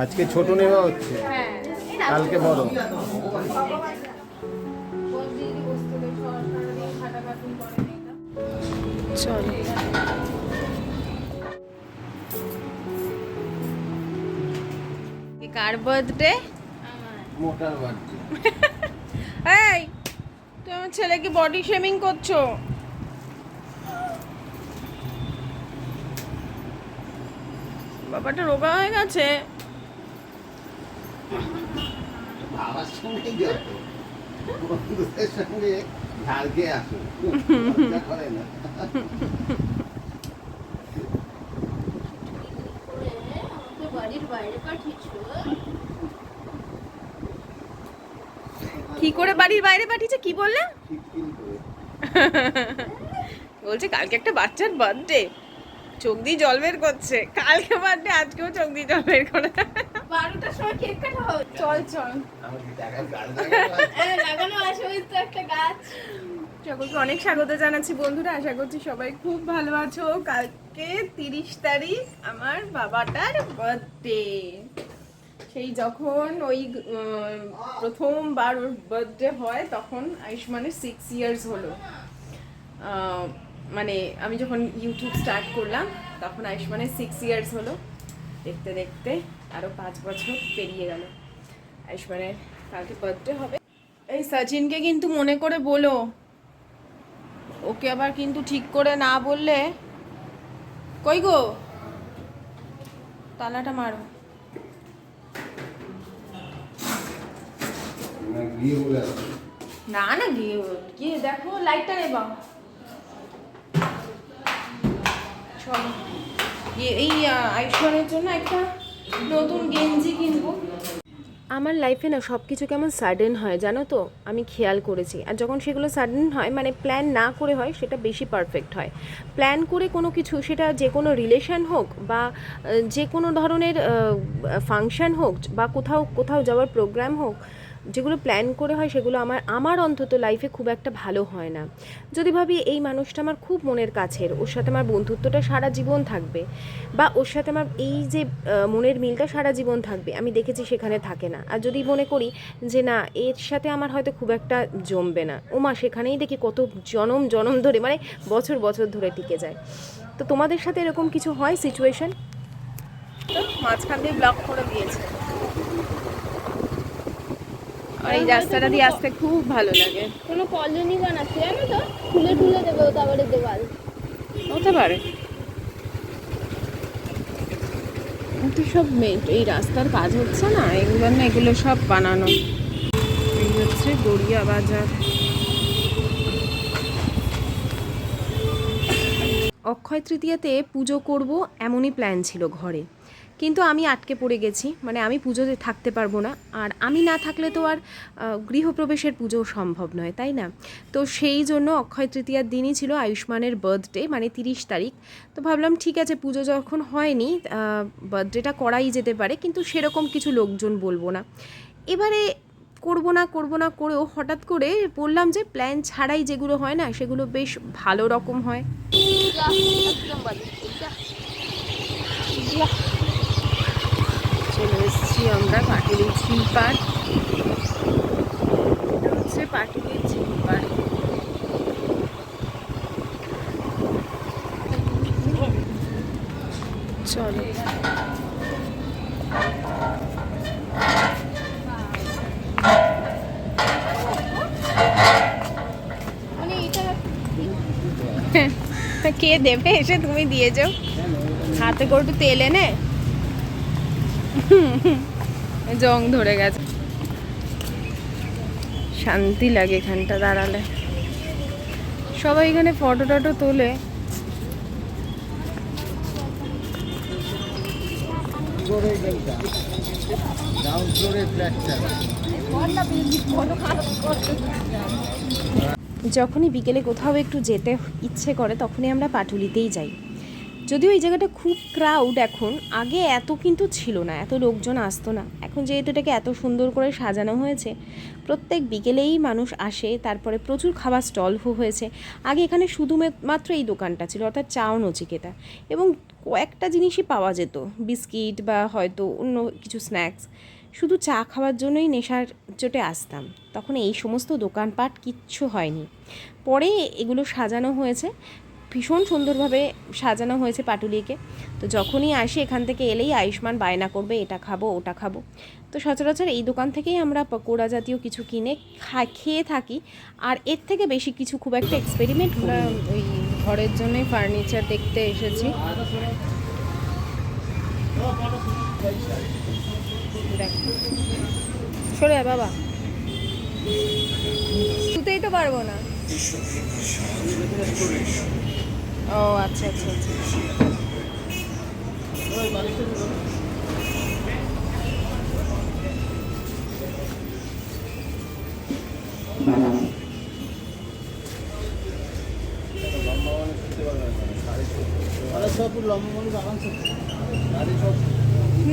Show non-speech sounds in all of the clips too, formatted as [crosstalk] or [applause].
আজকে ছোট নেওয়া হচ্ছে। হ্যাঁ কালকে বড়। চলো। কার বার্থডে মোটার বাড়ছে এই তুমি ছেলেকে বডি শেমিং করছ? বাবাটা রোগা হয়ে গেছে। বাবার সঙ্গে যত বন্ধুদের সঙ্গে ঝাড় খেয়ে আসুন করে না। কি করে বাড়ির বাইরে পাঠিয়েছে? কি বললে? বলছে কালকে একটা বাচ্চার বার্থডে চোখ দিয়ে জল বের করছে। কালকে বার্থডে আজকেও চোখ দিয়ে জল বের করে। বারোটার সময় কেক কাটা হবে। চল চল? হ্যাঁ, লাগানো আছে ওই তো একটা গাছ। সকলকে অনেক স্বাগত জানাচ্ছি বন্ধুরা। আশা করছি সবাই খুব ভালো আছো। কালকে তিরিশ তারিখ আমার বাবাটার বার্থডে সেই যখন ওই প্রথমবার ওর বার্থডে হয় তখন আয়ুষ্মানের সিক্স ইয়ার্স হলো। মানে আমি যখন ইউটিউব স্টার্ট করলাম তখন আয়ুষ্মানের সিক্স ইয়ার্স হলো। দেখতে দেখতে। আরও পাঁচ বছর পেরিয়ে গেল। আয়ুষ্মানের কালকে বার্থডে হবে। এই সচিনকে কিন্তু মনে করে বলো ওকে আবার কিন্তু ঠিক করে না বললে কই গো? তালাটা মারো। না। না গিয়ে গিয়ে দেখো লাইটটা নেবা। চলো। এই আয়ুষ্মানের জন্য একটা নতুন গেঞ্জি কিনবো। আমার লাইফে না সব কিছু কেমন সাডেন হয় জানো তো? আমি খেয়াল করেছি। আর যখন সেগুলো সাডেন হয় মানে প্ল্যান না করে হয়, সেটা বেশি পারফেক্ট হয়। প্ল্যান করে কোনো কিছু, সেটা যে কোনো রিলেশান হোক বা যে কোনো ধরনের ফাংশান হোক বা কোথাও কোথাও যাওয়ার প্রোগ্রাম হোক যেগুলো প্ল্যান করে হয় সেগুলো আমার আমার অন্তত লাইফে খুব একটা ভালো হয় না। যদি ভাবি এই মানুষটা আমার খুব মনের কাছের, ওর সাথে আমার বন্ধুত্বটা সারা জীবন থাকবে বা ওর সাথে আমার এই যে মনের মিলটা সারা জীবন থাকবে, আমি দেখেছি সেখানে থাকে না। আর যদি মনে করি যে না, এর সাথে আমার হয়তো খুব একটা জমবে না, ওমা সেখানেই দেখি কত জনম জনম ধরে মানে বছর বছর ধরে টিকে যায়। তো তোমাদের সাথে এরকম কিছু হয় সিচুয়েশন তো মাঝখান দিয়ে ব্লক করে দিয়েছে। আর এই রাস্তাটা দিয়ে আসতে খুব ভালো লাগে। কোনো কলোনি বানাচ্ছে জানো তো? খুলে টুলে দেবে আবার দেওয়াল। হতে পারে। তো সব এই রাস্তার কাজ হচ্ছে না এগুলো না এগুলো সব বানানো। এই হচ্ছে গড়িয়া বাজার। অক্ষয় তৃতীয়াতে পুজো করব এমনই প্ল্যান ছিল ঘরে। কিন্তু আমি আটকে পড়ে গেছি মানে আমি পুজোতে থাকতে পারব না। আর আমি না থাকলে তো আর গৃহপ্রবেশের পুজো সম্ভব নয়, তাই না? তো সেই জন্য অক্ষয় তৃতীয়ার দিনই ছিল আয়ুষ্মানের বার্থডে মানে তিরিশ তারিখ। তো ভাবলাম, ঠিক আছে, পুজো যখন হয়নি বার্থডেটা করাই যেতে পারে, কিন্তু সেরকম কিছু লোকজন বলব না। এবারে করব না করব না করেও হঠাৎ করে বললাম যে, প্ল্যান ছাড়াই যেগুলো হয় না, সেগুলো বেশ ভালো রকম হয়। চলে এসেছি আমরা পাটুলির ঝিলপাড় এটা হচ্ছে পাটুলির ঝিলপাড় চলো। মানে কে দেবে এসে তুমি দিয়ে যাও। হাতে করে একটু তেল এনে [laughs] জং ধরে গেছে। শান্তি লাগে এখানটা দাঁড়ালে। সবাই এখানে ফটো টটো তোলে। যখনই বিকেলে কোথাও একটু যেতে ইচ্ছে করে, তখনই আমরা পাটুলিতেই যাই। যদিও এই জায়গাটা খুব ক্রাউড এখন, আগে এত কিন্তু ছিল না, এত লোকজন আসতো না। এখন যেহেতু এটাকে এত সুন্দর করে সাজানো হয়েছে, প্রত্যেক বিকেলেই মানুষ আসে, তারপরে প্রচুর খাবার স্টল হয়েছে। আগে এখানে শুধু মাত্র এই দোকানটা ছিল, অর্থাৎ চা ও নচিকেতা। এবং কয়েকটা জিনিসই পাওয়া যেত, বিস্কিট বা হয়তো অন্য কিছু স্ন্যাক্স শুধু চা খাওয়ার জন্যই নেশার চোটে আসতাম। তখন এই সমস্ত দোকানপাট কিচ্ছু হয়নি। পরে এগুলো সাজানো হয়েছে। ভীষণ সুন্দরভাবে সাজানো হয়েছে পাটুলিকে। তো যখনই আসি এখান থেকে এলেই আয়ুষ্মান বায়না করবে, এটা খাব, ওটা খাব। তো সচরাচর এই দোকান থেকেই আমরা পকোড়া জাতীয় কিছু কিনে খেয়ে থাকি। আর এর থেকে বেশি কিছু খুব একটা এক্সপেরিমেন্ট আমরা ওই ঘরের জন্যই ফার্নিচার দেখতে এসেছি। সরে বাবা। শুতেই তো পারব না। ও আচ্ছা আচ্ছা আচ্ছা।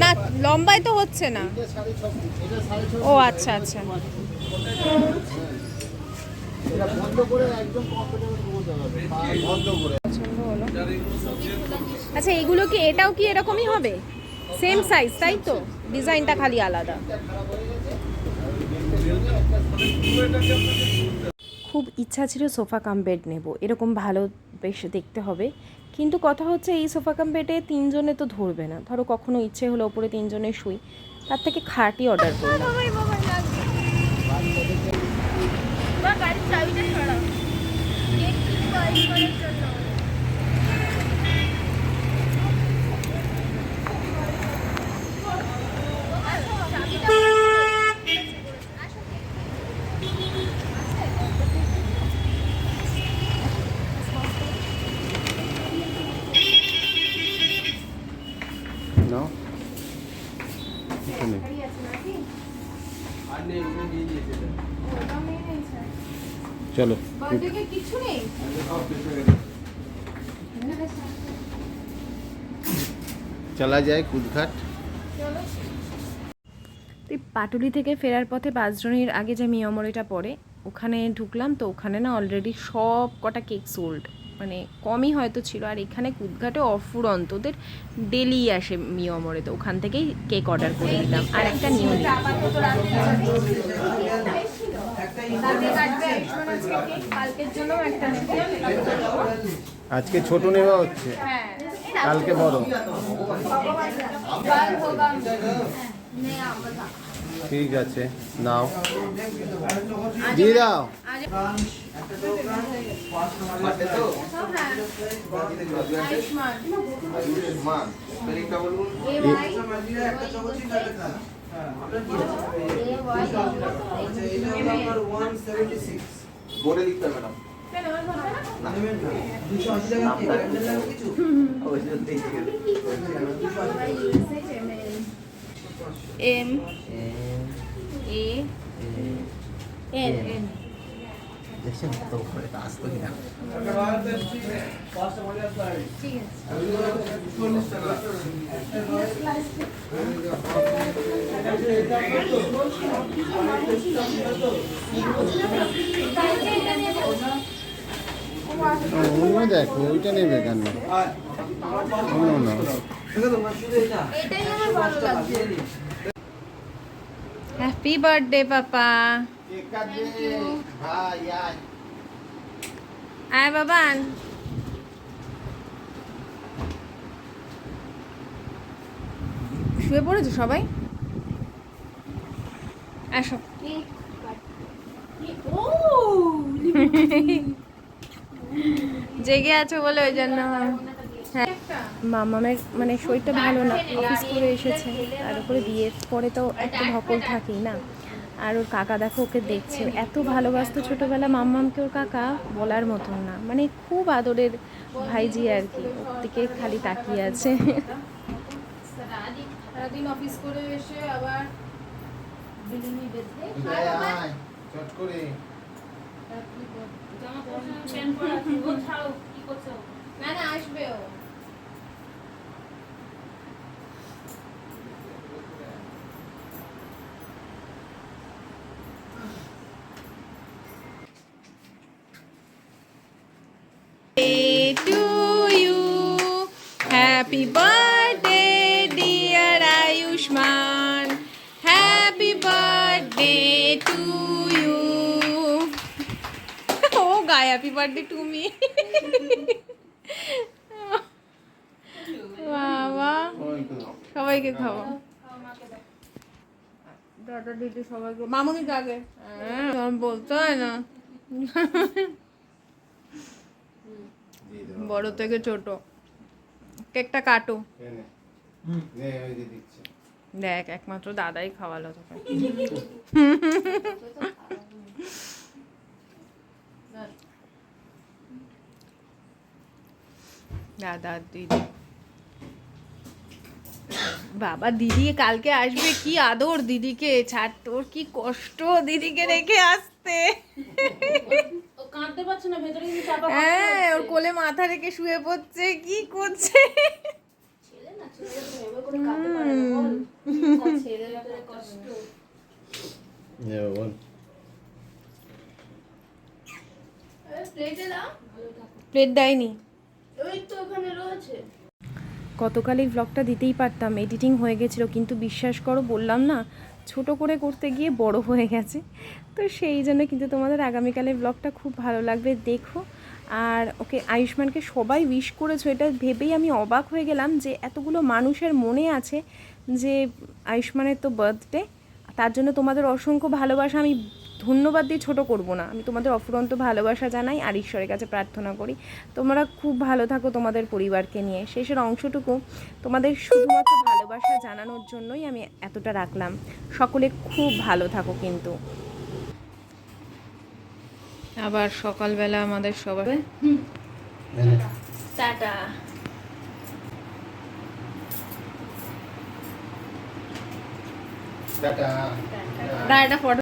না লম্বায় তো হচ্ছে না। ও আচ্ছা আচ্ছা। আচ্ছা এগুলো কি এটাও কি এরকমই হবে সেম সাইজ তাই তো ডিজাইনটা খালি আলাদা খুব ইচ্ছা ছিল সোফা কাম বেড নেব এরকম ভালো বেশ দেখতে হবে কিন্তু কথা হচ্ছে এই সোফা কাম বেডে তিনজনে তো ধরবে না ধরো কখনো ইচ্ছে হলো ওপরে তিনজনে শুই তার থেকে খাটই অর্ডার করলাম বাবাই বাবাই লাগবে বা গাড়ির চাবিটা সরাও কেক কিনবো আইফোনের জন্য চলো। কিছু নেই? চলা যায় কুদঘাট তুই পাটুলি থেকে ফেরার পথে বাসজনির আগে যে মিয়মরিটা পড়ে ওখানে ঢুকলাম তো ওখানে না অলরেডি সব কটা কেক সোল্ড মানে কমই হয়তো ছিল আর এখানে কুদঘাটে অফুরন্ত ওদের ডেলি আসে মিয়মরে তো ওখান থেকেই কেক অর্ডার করে দিলাম আর একটা নিয়ম আজকে ছোট নেওয়া হচ্ছে। কালকে বড়। ঠিক আছে নাও। দিয়ে দাও। বোর্ডে লিখতে হবে madam M A N N অন্য দেখো ওইটা নেবে কেন অন্য না এটাই আমার ভালো আয় বাবান। শুয়ে পড়েছো সবাই? আসো। জেগে আছো বলে ওই জন্য। হ্যাঁ মামামের মানে শরীরটা ভালো না, অফিস করে এসেছে। তার উপরে বিয়ের পরে তো একটা ধকল থাকেই না। আর ওর কাকা দেখো ওকে দেখছে। এত ভালোবাসতো ছোটোবেলা মাম্মামকে ওর কাকা বলার মতন না। মানে খুব আদরের ভাইজি আর কি। ওর দিকে খালি তাকিয়ে আছে। সারাদিন অফিস করে এসে আবার বিলিনি বেঁধে ভাই আয় চট করে। না না আসবে ও। Happy birthday, dear Ayushman. Happy birthday to you. oh, guy, happy birthday to me. বাবা সবাইকে খাওয়া দাদা দিদি সবাইকে মামুনি আগে বলতে হয় না বড় থেকে ছোট কেকটা কাটো। এই নে। নে, ওই যে দিচ্ছে। দেখ একমাত্র দাদাই খাওয়ালো তোকে। দাদা দিদি। বাবা দিদি কালকে আসবে কি আদর দিদিকে। ছাড় তোর কি কষ্ট দিদিকে রেখে আসতে। ও কাঁদতে পারছে না ভেতরে কিন্তু চাপা হ্যাঁ ওর কোলে মাথা রেখে শুয়ে পড়ছে কি করছে? ছেলে না ছেলে তো এভাবে করে কাঁদতে পারে না বল। ছেলের কষ্ট। নে, বল। প্লেট দেয়নি। ওই তো গতকাল এই ব্লগটা দিতেই পারতাম এডিটিং হয়ে গেছিল কিন্তু বিশ্বাস করো বললাম না ছোট করে করতে গিয়ে বড় হয়ে গেছে। তো সেই জন্য কিন্তু তোমাদের আগামীকালের ব্লগটা খুব ভালো লাগবে, দেখো। আর ওকে আয়ুষ্মানকে সবাই উইশ করেছ, এটা ভেবেই আমি অবাক হয়ে গেলাম যে এতগুলো মানুষের মনে আছে যে আয়ুষ্মানের তো বার্থডে তার জন্য তোমাদের অসংখ্য ভালোবাসা আমি ধন্যবাদ দিয়ে ছোট করব না। আমি তোমাদের অফুরন্ত ভালোবাসা জানাই আর ঈশ্বরের কাছে প্রার্থনা করি। তোমরা খুব ভালো থাকো তোমাদের পরিবারকে নিয়ে। শেষের অংশটুকু তোমাদের শুধুমাত্র ভালোবাসা জানানোর জন্যই আমি এতটা রাখলাম। সকলে খুব ভালো থাকো কিন্তু। আবার সকালবেলা আমাদের সবাই। টাটা। টাটা। ফটো